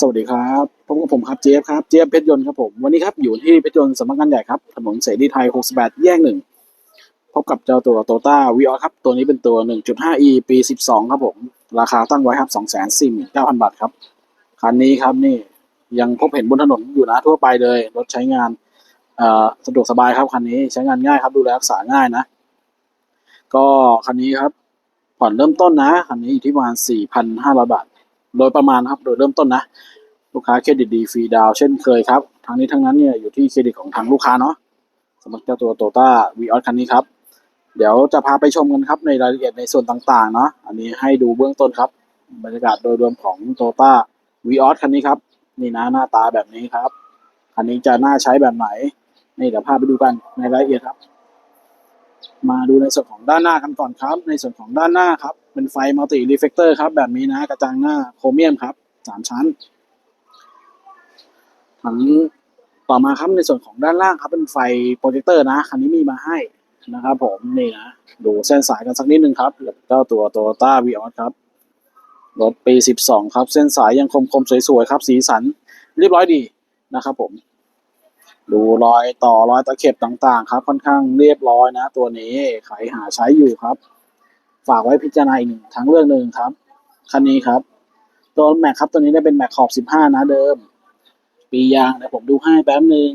สวัสดีครับพบกับผมครับเจฟครับ เจฟเพชรยนต์ครับผม วันนี้ครับอยู่ที่เพชรยนต์สำนักงานใหญ่ครับ ถนนเสรีไทย 68 แยกหนึ่ง พบกับเจ้าตัวโตต้าวีออครับ ตัวนี้เป็นตัว 1.5e ปี 12 ครับผม ราคาตั้งไว้ครับ 249,000 บาทครับ คันนี้ครับนี่ยังพบเห็นบนถนนอยู่นะทั่วไปเลย รถใช้งานสะดวกสบายครับคันนี้ใช้งานง่ายครับ ดูแลรักษาง่ายนะ ก็คันนี้ครับผ่อนเริ่มต้นนะคันนี้อยู่ที่ประมาณ4,500 บาท โดยประมาณครับ โดยเริ่มต้นนะ ลูกค้าเครดิตดีฟรีดาวเช่นเคยครับ ทั้งนี้ทั้งนั้นเนี่ยอยู่ที่เครดิตของทางลูกค้าเนาะสำหรับเจ้าตัวโตต้าวีออสคันนี้ครับ เดี๋ยวจะพาไปชมกันครับในรายละเอียดในส่วนต่างๆเนาะอันนี้ให้ดูเบื้องต้นครับบรรยากาศโดยรวมของโตต้าวีออสคันนี้ครับนี่นะหน้าตาแบบนี้ครับคันนี้จะน่าใช้แบบไหนนี่เดี๋ยวพาไปดูกันในรายละเอียดครับ มาดูในส่วนของด้านหน้ากันก่อนครับ ในส่วนของด้านหน้าครับ เป็นไฟมัลติรีเฟกเตอร์ครับ แบบนี้นะกระจังหน้าโครเมียมครับสามชั้นถังต่อมาครับในส่วนของด้านล่างครับเป็นไฟโปรเจคเตอร์นะคันนี้มีมาให้นะครับผมนี่นะ ดูเส้นสายกันสักนิดนึงครับเจ้าตัว Toyota v ีออครับรถปี 12 ครับ เส้นสายยังคมคมๆสวยๆครับ สีสันเรียบร้อยดีนะครับผม ดูรอยต่อรอยตะเข็บต่างๆ ครับ ค่อนข้างเรียบร้อยนะ ตัวนี้ใครหาใช้อยู่ครับ ฝากไว้พิจารณาอีกหนึ่งทางเรื่องหนึ่งครับ คันนี้ครับ ตัวแม็กครับตัวนี้ได้เป็นแม็กขอบ 15 นะเดิม ปียางเดี๋ยวผมดูให้แป๊บหนึ่ง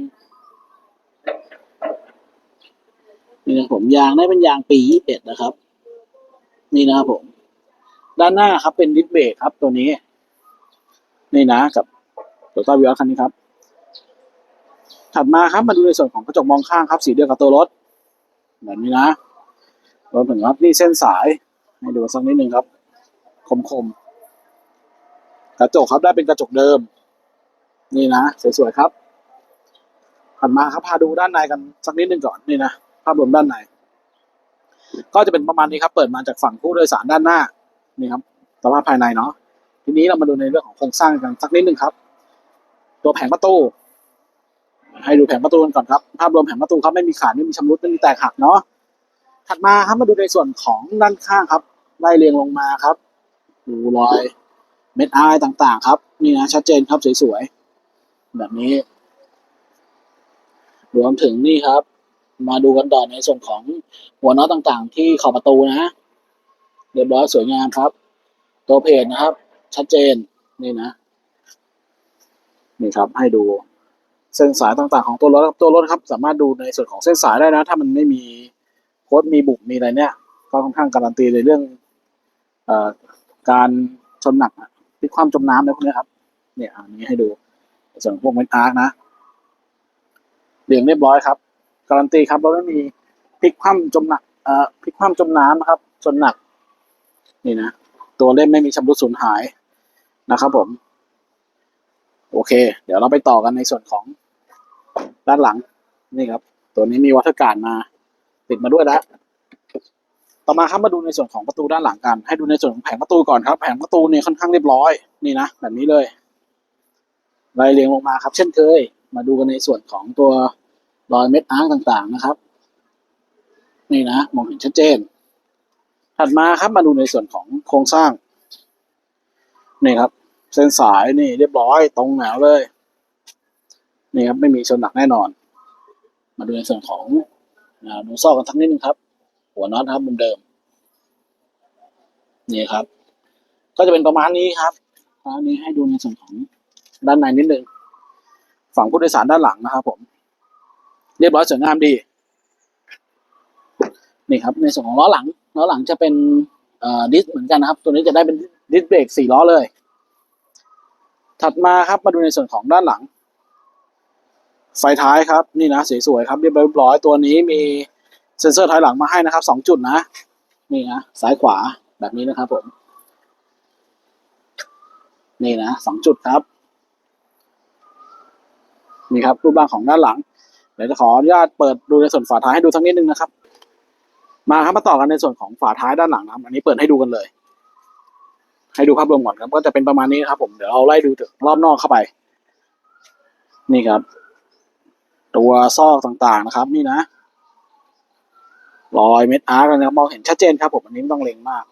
นี่นะผมยางได้เป็นยางปี 21 นะครับ นี่นะครับผม ด้านหน้าครับเป็นดิสเบรกครับตัวนี้ นี่นะกับตัวต้าวิออคันนี้ครับ ถัดมาครับมาดูในส่วนของกระจกมองข้างครับ สีเดียวกับตัวรถแบบนี้นะ รวมถึงครับนี่เส้นสายให้ดูสักนิดหนึ่งครับ คมๆกระจกครับได้เป็นกระจกเดิม นี่นะสวยๆครับถัดมาครับพาดูด้านในกันสักนิดนึงก่อนนี่นะภาพรวมด้านในก็จะเป็นประมาณนี้ครับ เปิดมาจากฝั่งผู้โดยสารด้านหน้านี่ครับสภาพภายในเนาะทีนี้เรามาดูในเรื่องของโครงสร้างกันสักนิดนึงครับ ตัวแผงประตูให้ดูแผงประตูกันก่อนครับ ภาพรวมแผงประตูครับไม่มีขาดไม่มีชำรุดไม่มีแตกหักเนาะ ถัดมาครับมาดูในส่วนของด้านข้างครับไล่เรียงลงมาครับดูรอยเม็ดอายต่างๆ ครับ นี่นะชัดเจนครับสวยๆแบบนี้ รวมถึงนี่ครับ มาดูกันต่อในส่วนของหัวน็อตต่างๆ ที่ขอบประตูนะเรียบร้อยสวยงามครับ ตัวเพจนะครับ ชัดเจนนี่นะ นี่ครับให้ดูเส้นสายต่างๆ ของตัวรถครับตัวรถครับ สามารถดูในส่วนของเส้นสายได้นะ ถ้ามันไม่มี ค้ดมีบุกมีอะไรเนี่ย ก็ค่อนข้างการันตีในเรื่องเอ่อการชนหนักพลิกความจมน้ำอะไรพวกนี้ครับ เนี่ยอันนี้ให้ดู ส่วนพวกเม็ดอาร์คนะเรียงเรียบร้อยครับ การันตีครับเราไม่มีพลิกคว่ำจมหนักเอ่อพลิกคว่ำจมน้ำนะครับจนหนัก นี่นะตัวเล่มไม่มีชำรุดสูญหายนะครับผม โอเค เดี๋ยวเราไปต่อกันในส่วนของด้านหลังนี่ครับ ตัวนี้มีวัตถุการมา ติดมาด้วยแล้วต่อมาครับมาดูในส่วนของประตูด้านหลังกัน ให้ดูในส่วนของแผงประตูก่อนครับ แผงประตูเนี่ยค่อนข้างเรียบร้อยนี่นะแบบนี้เลยไล่เรียงลงมาครับ เช่นเคย มาดูกันในส่วนของตัวรอยเม็ดอาร์ต่างๆนะครับ นี่นะมองเห็นชัดเจน ถัดมาครับมาดูในส่วนของโครงสร้างนี่ครับ เส้นสายนี่เรียบร้อยตรงแนวเลยนี่ครับไม่มีชนหนักแน่นอน มาดูในส่วนของ ดูซอกกันสักนิดนึงครับ หัวน็อตครับมุมเดิม นี่ครับ ก็จะเป็นประมาณนี้ครับอันนี้ให้ดูในส่วนของด้านในนิดนึงฝั่งผู้โดยสารด้านหลังนะครับ ผม เรียบร้อยสวยงามดี นี่ครับ ในส่วนของล้อหลังล้อหลังจะเป็นดิสเหมือนกันนะครับ ตัวนี้จะได้เป็นดิสเบรกสี่ล้อเลย ถัดมาครับมาดูในส่วนของด้านหลัง ไฟท้ายครับนี่นะสวยๆครับเรียบร้อยตัวนี้มีเซ็นเซอร์ถอยหลังมาให้นะครับสองจุดนะนี่นะซ้ายขวาแบบนี้นะครับผมนี่นะสองจุดครับนี่ครับรูปร่างของด้านหลังเดี๋ยวจะขออนุญาตเปิดดูในส่วนฝาท้ายให้ดูสักนิดนึงนะครับ มาครับมาต่อกันในส่วนของฝาท้ายด้านหลังนะอันนี้เปิดให้ดูกันเลย ให้ดูภาพรวมก่อนครับ ก็จะเป็นประมาณนี้ครับ ผมเดี๋ยวเราไล่ดูรอบนอกเข้าไป นี่ครับ ตัวซอกต่างๆนะครับ นี่นะรอยเม็ดอาร์กนะครับมองเห็นชัดเจนครับผมอันนี้ไม่ต้องเล็งมาก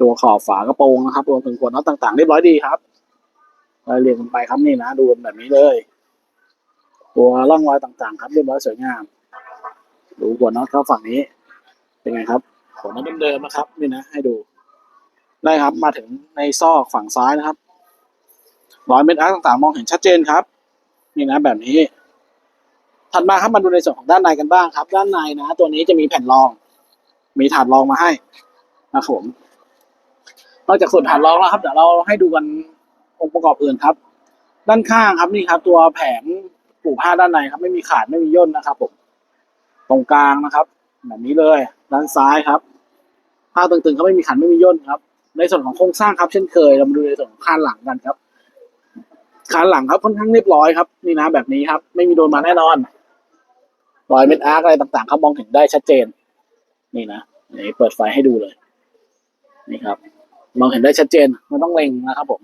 ตัวขอบฝากระโปรงนะครับรวมถึงขวดน็อตต่างๆเรียบร้อยดีครับรายละเรียงกันไปครับนี่นะดูแบบนี้เลย ตัวร่องรอยต่างๆ ครับเรียบร้อยสวยงาม ดูหัวน็อตครับฝั่งนี้ เป็นไงครับหัวน็อตเดิมๆนะครับ นี่นะให้ดู ได้ครับมาถึงในซอกฝั่งซ้ายนะครับรอยเม็ดอาร์ตต่างๆ มองเห็นชัดเจนครับ นี่นะแบบนี้ ถัดมาครับมาดูในส่วนของด้านในกันบ้างครับ ด้านในนะ ตัวนี้จะมีแผ่นรอง มีถาดรองมาให้นะครับผมนอกจากส่วนถาดรองแล้วครับเดี๋ยวเราให้ดูกันองค์ประกอบอื่นครับ ด้านข้างครับนี่ครับ ตัวแผงปูผ้าด้านในครับ ไม่มีขาดไม่มีย่นนะครับผมตรงกลางนะครับแบบนี้เลย ด้านซ้ายครับผ้าตึงๆเขาไม่มีขันไม่มีย่นครับ ในส่วนของโครงสร้างครับเช่นเคยเรามาดูในส่วนของคานหลังกันครับคานหลังครับค่อนข้างเรียบร้อยครับ นี่นะแบบนี้ครับ ไม่มีโดนมาแน่นอน รอยเม็ดอาร์กอะไรต่างๆเขามองเห็นได้ชัดเจน นี่นะนี่เปิดไฟให้ดูเลย นี่ครับ มองเห็นได้ชัดเจนไม่ต้องเล็งนะครับผม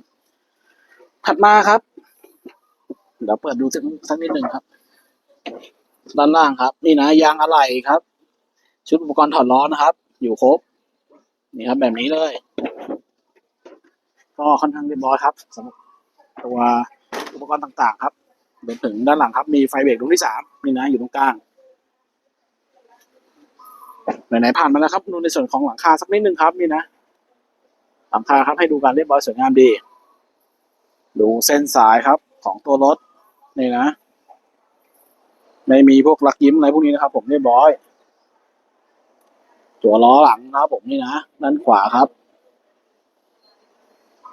ถัดมาครับ เดี๋ยวเปิดดูสักสักนิดหนึ่งครับ ด้านล่างครับ นี่นะยางอะไหล่ครับ ชุดอุปกรณ์ถอดล้อนะครับ อยู่ครบ นี่ครับแบบนี้เลย ก็ค่อนข้างเรียบร้อยครับสำหรับตัวอุปกรณ์ต่างๆ ครับรวมถึงด้านหลังครับมีไฟเบรกดวงที่สามนี่นะอยู่ตรงกลาง ไหนๆผ่านมาแล้วครับดูในส่วนของหลังคาสักนิดนึงครับนี่นะ หลังคาครับให้ดูการเรียบร้อยสวยงามดี ดูเส้นสายครับของตัวรถนี่นะ ไม่มีพวกลักยิ้มอะไรพวกนี้นะครับ ผมเรียบร้อย ตัวล้อหลังนะครับผมนี่นะด้านขวาครับ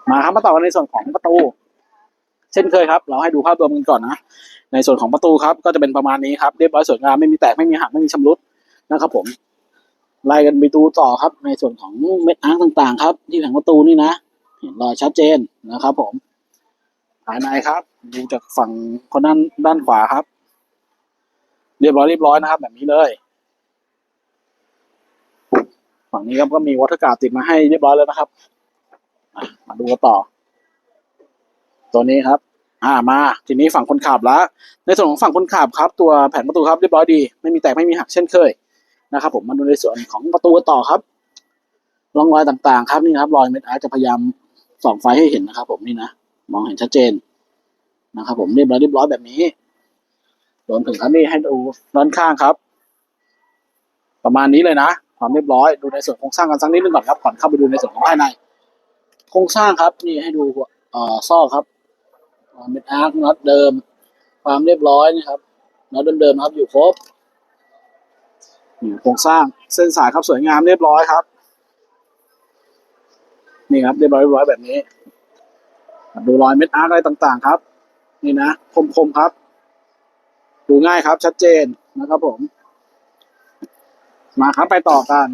มาครับมาต่อกันในส่วนของประตู เช่นเคยครับ เราให้ดูภาพรวมกันก่อนนะในส่วนของประตูครับ ก็จะเป็นประมาณนี้ครับเรียบร้อยสวยงามไม่มีแตกไม่มีหักไม่มีชำรุดนะครับผม ไล่กันไปดูต่อครับ ในส่วนของเม็ดอาร์ต่างๆ ครับ ที่แผงประตูนี่นะเห็นรอยชัดเจนนะครับ ผมภายในครับดูจากฝั่งคนด้านด้านขวาครับ เรียบร้อยเรียบร้อยนะครับ แบบนี้เลย ฝั่งนี้ครับก็มีวัตการติดมาให้เรียบร้อยแล้วนะครับมาดูกันต่อ ตัวนี้ครับ อ่ามา ทีนี้ฝั่งคนขับแล้ว ในส่วนของฝั่งคนขับครับ ตัวแผ่นประตูครับเรียบร้อยดี ไม่มีแตกไม่มีหักเช่นเคย นะครับผมมาดูในส่วนของประตูก่อครับร่องรอยต่างๆ ครับนี่ครับรอยเม็ดอาร์ตจะพยายามส่องไฟให้เห็นนะครับ ผมนี่นะมองเห็นชัดเจนนะครับ ผมเรียบร้อยเรียบร้อยแบบนี้รวมถึงครับนี่ให้ดูด้านข้างครับ ประมาณนี้เลยนะความเรียบร้อยดูในส่วนโครงสร้างกันสักนิดนึงก่อนครับก่อนเข้าไปดูในส่วนของภายใน โครงสร้างครับ นี่ให้ดูเอ่อซ่อครับเม็ดอาร์น็อตเดิม ความเรียบร้อยนะครับน็อตเดิมๆครับอยู่ครบ โครงสร้างเส้นสายครับสวยงามเรียบร้อยครับ นี่ครับเรียบร้อยร้อยแบบนี้ ดูรอยเม็ดอาร์ตอะไรต่างๆ ครับ นี่นะคมๆครับ ดูง่ายครับ ชัดเจนนะครับผม มาครับไปต่อกัน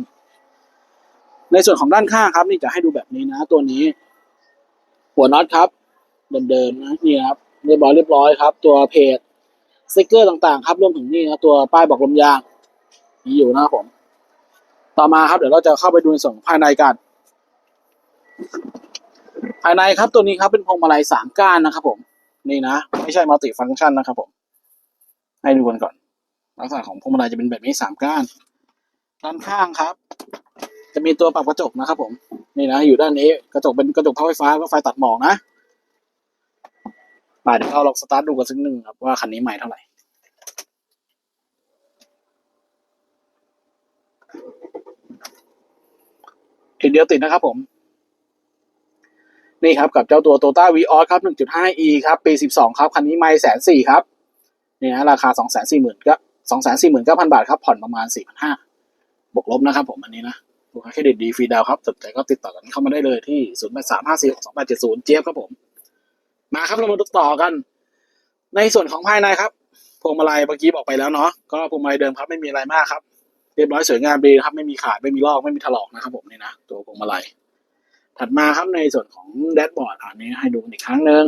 ในส่วนของด้านข้างครับ นี่จะให้ดูแบบนี้นะ ตัวนี้ หัวน็อตครับเดิมๆนะนี่ครับเรียบร้อยเรียบร้อยครับ ตัวเพจสติกเกอร์ต่างๆ ครับรวมถึงนี่นะตัวป้ายบอกลมยาง มีอยู่นะครับผม ต่อมาครับ เดี๋ยวเราจะเข้าไปดูในส่วนภายในกัน ภายในครับตัวนี้ครับเป็นพวงมาลัยสามก้านนะครับ ผม นี่นะไม่ใช่มัลติฟังก์ชันนะครับ ผม ให้ดูกันก่อน ลักษณะของพวงมาลัยจะเป็นแบบนี้สามก้าน ด้านข้างครับ จะมีตัวปรับกระจกนะครับ ผม นี่นะอยู่ด้านนี้กระจกเป็นกระจกเท้าไฟฟ้าก็ไฟตัดหมอกนะมาเดี๋ยวเราลองสตาร์ทดูกันสักหนึ่งครับว่าคันนี้ใหม่เท่าไหร่ ทีเดียวติดนะครับผม นี่ครับกับเจ้าตัว t o ต้าวีออสครับ 1.5e ครับ ปี 12 ครับ คันนี้ไม่แสนสี่ครับเนี่นะราคา 2 4 0 0 0 0ก็2 4 9 0 0 0 บาทครับ ผ่อนประมาณ 4,500บวกลบนะครับผมอันนี้นะลูกค้าเครดิตดีฟรีดาวครับสนใจก็ติดต่อกันเข้ามาได้เลยที่ 0 8 3 5 4 6 2 8 7 0 เจี๊ยบครับผม มาครับเรามาดูต่อกัน ในส่วนของภายในครับพวงมาลัยเมื่อกี้บอกไปแล้วเนาะก็พวงมาลัยเดิมครับไม่มีอะไรมากครับ เรียบร้อยสวยงามดีครับ ไม่มีขาดไม่มีลอกไม่มีถลอกนะครับผมนี่นะตัวพวงมาลัยถัดมาครับในส่วนของแดชบอร์ดอันนี้ให้ดูอีกครั้งหนึ่ง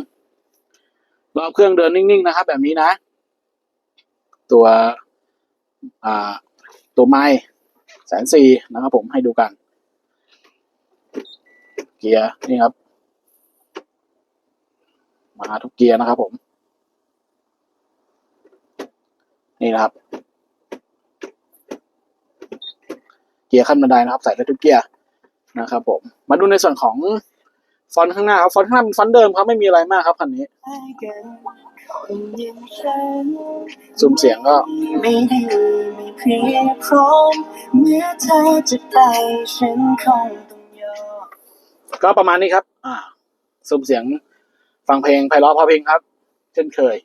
รอบเครื่องเดินนิ่งๆนะครับ แบบนี้นะ ตัวตัวไม้แสนสี่นะครับผมให้ดูกัน เกียร์นี่ครับ มาทุกเกียร์นะครับผม นี่นะครับ เกียร์ขั้นบันไดนะครับ ใส่ได้ทุกเกียร์นะครับผม มาดูในส่วนของฟอนต์ข้างหน้าครับ ฟอนต์ข้างหน้าเป็นฟอนต์เดิมครับ ไม่มีอะไรมากครับคันนี้คนอย่างฉันซูมเสียงก็ ไม่ดีไม่เพียงพร้อมเมื่อเธอจะไปฉันคงต้องยอมก็ประมาณนี้ครับ อ่า ซูมเสียง ฟังเพลงไพเราะเพอเพลงครับ เช่นเคย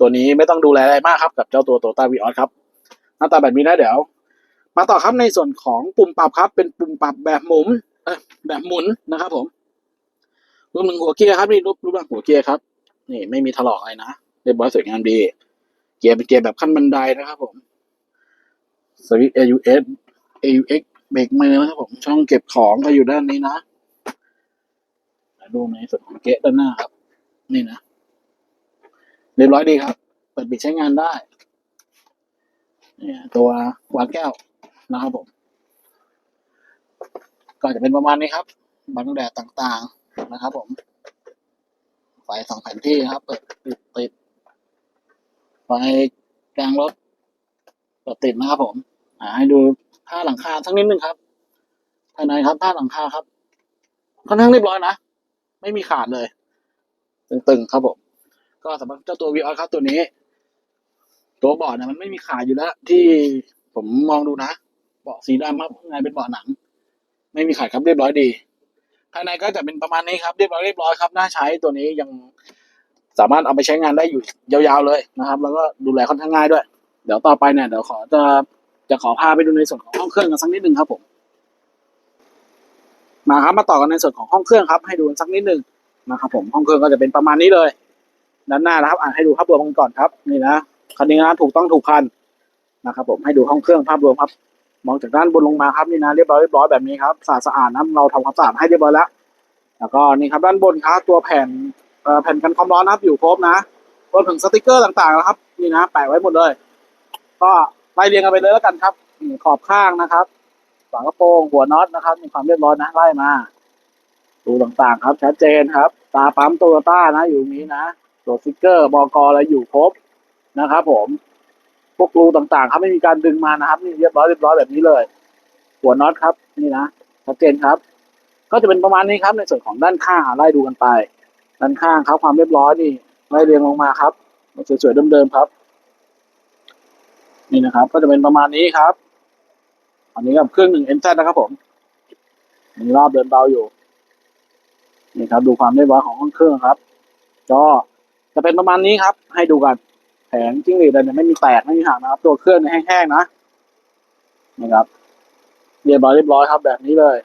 ตัวนี้ไม่ต้องดูแลอะไรมากครับ กับเจ้าตัวโตต้าวีออสครับ หน้าตาแบบนี้นะเดี๋ยว มาต่อครับในส่วนของปุ่มปรับครับ เป็นปุ่มปรับแบบหมุนเอ้ยแบบหมุนนะครับ ผมรวมถึงหัวเกียร์ครับนี่รูปรูปร่างหัวเกียร์ครับนี่ไม่มีถลอกอะไรนะเรียบร้อยสวยงามดี เกียร์เป็นเกียร์แบบขั้นบันไดนะครับผมสวิตช์ AUX AUX เบรกมือนะครับผมช่องเก็บของก็อยู่ด้านนี้นะดูในส่วนของเกะด้านหน้าครับ นี่นะเรียบร้อยดีครับ เปิดปิดใช้งานได้ เนี่ย ตัววางแก้ว นะครับผม ก็จะเป็นประมาณนี้ครับ บังแดดต่างๆนะครับ ผม ไฟสองแผ่นที่นะครับ เปิดปิดติด ไฟกลางรถเปิดติดนะครับ ผมอ่าให้ดูผ้าหลังคาสักนิดนึงครับ ภายในครับผ้าหลังคาครับค่อนข้างเรียบร้อยนะ ไม่มีขาดเลย ตึงๆครับผม ก็สำหรับเจ้าตัววีออครับตัวนี้ ตัวเบาะเนี่ยมันไม่มีขาดอยู่แล้วที่ผมมองดูนะ บาะสีดำครับข้างในเป็นเบาะหนัง ไม่มีขาดครับเรียบร้อยดี ภายในก็จะเป็นประมาณนี้ครับเรียบร้อยเรียบร้อยครับน่าใช้ตัวนี้ยังสามารถเอาไปใช้งานได้อยู่ยาวๆเลยนะครับ แล้วก็ดูแลค่อนข้างง่ายด้วย เดี๋ยวต่อไปเนี่ยเดี๋ยวขอจะจะขอพาไปดูในส่วนของห้องเครื่องกันสักนิดนึงครับผมมาครับมาต่อกันในส่วนของห้องเครื่องครับ ให้ดูกันสักนิดนึงนะครับผมห้องเครื่องก็จะเป็นประมาณนี้เลย ด้านหน้านะครับอ่านให้ดูภาพรวมกันก่อนครับ นี่นะคันนี้นะถูกต้องถูกคันนะครับผมให้ดูห้องเครื่องภาพรวมครับ มองจากด้านบนลงมาครับนี่นะเรียบร้อยเรียบร้อยแบบนี้ครับสะอาดสะอาดนะเราทำความสะอาดให้เรียบร้อยแล้วแล้วก็นี่ครับด้านบนครับตัวแผ่นแผ่นกันความร้อนนะครับอยู่ครบนะรวมถึงสติกเกอร์ต่างๆนะครับ นี่นะแปะไว้หมดเลย ก็ไล่เรียงกันไปเลยแล้วกันครับขอบข้างนะครับฝากระโปรงหัวน็อตนะครับ มีความเรียบร้อยนะไล่มาดูต่างๆครับชัดเจนครับ ตาปั๊มโตโยต้านะอยู่นี้นะตัวสติกเกอร์บอกอะไรอยู่ครบนะครับ ผม พวกรูต่างๆ ครับไม่มีการดึงมานะครับ นี่เรียบร้อยเรียบร้อยแบบนี้เลย หัวน็อตครับ นี่นะชัดเจนครับ ก็จะเป็นประมาณนี้ครับ ในส่วนของด้านข้างไล่ดูกันไป ด้านข้างครับความเรียบร้อยนี่ไล่เรียงลงมาครับสวยๆเดิมๆครับ นี่นะครับ ก็จะเป็นประมาณนี้ครับ อันนี้กับเครื่องหนึ่งเอ็นนะครับผมมีรอบเดินเบาอยู่นี่ครับ ดูความเรียบร้อยของเครื่องครับ ก็จะเป็นประมาณนี้ครับ ให้ดูกัน แผงจิ้งหรีดอะไรเนี่ยไม่มีแตกไม่มีหักนะครับ ตัวเครื่องเนี่ยแห้งๆนะนี่ครับเรียบร้อยเรียบร้อยครับ แบบนี้เลย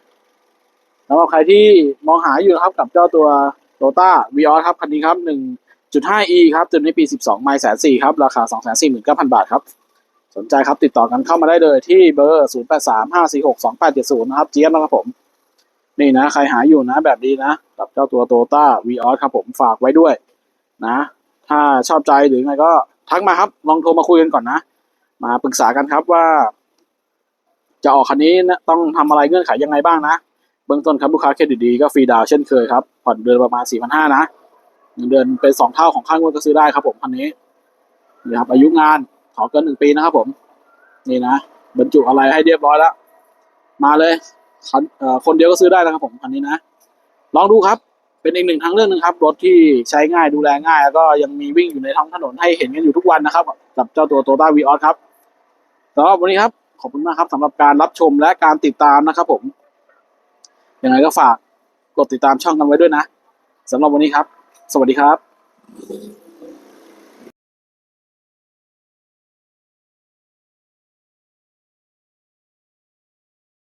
สำหรับใครที่มองหาอยู่นะครับกับเจ้าตัวโตต้าวีออครับคันนี้ครับ 1.5e ครับตัวนี้ปี12ไมล์แสนสี่ครับราคา249,000บาทครับ สนใจครับติดต่อกันเข้ามาได้เลยที่เบอร์0 8 3 5 4 6 2 8 7 0นะครับเจี๊ยบนะครับผม นี่นะ ใครหาอยู่นะแบบนี้นะ กับเจ้าตัวโตต้าวีออครับผมฝากไว้ด้วย นะ ถ้าชอบใจหรือไงก็ ทักมาครับ ลองโทรมาคุยกันก่อนนะ มาปรึกษากันครับว่า จะออกคันนี้นะต้องทำอะไรเงื่อนไขยังไงบ้างนะเบื้องต้นครับลูกค้าเครดิตดีก็ฟรีดาวน์เช่นเคยครับผ่อนเดือนประมาณ4,500นะเงินเดือนเป็นสองเท่าของค่างวดก็ซื้อได้ครับผมคันนี้นี่ครับอายุงานขอเกินหนึ่งปีนะครับผม นี่นะบรรจุอะไรให้เรียบร้อยแล้ว มาเลยคนเอ่อคนเดียวก็ซื้อได้นะครับผมคันนี้นะลองดูครับ เป็นอีกหนึ่งทางเลือกหนึ่งครับ รถที่ใช้ง่ายดูแลง่าย แล้วก็ยังมีวิ่งอยู่ในท้องถนนให้เห็นกันอยู่ทุกวันนะครับ กับเจ้าตัวโตต้าวีออสครับสำหรับวันนี้ครับ ขอบคุณมากครับสำหรับการรับชมและการติดตามนะครับผมยังไงก็ฝากกดติดตามช่องกันไว้ด้วยนะสำหรับวันนี้ครับ สวัสดีครับ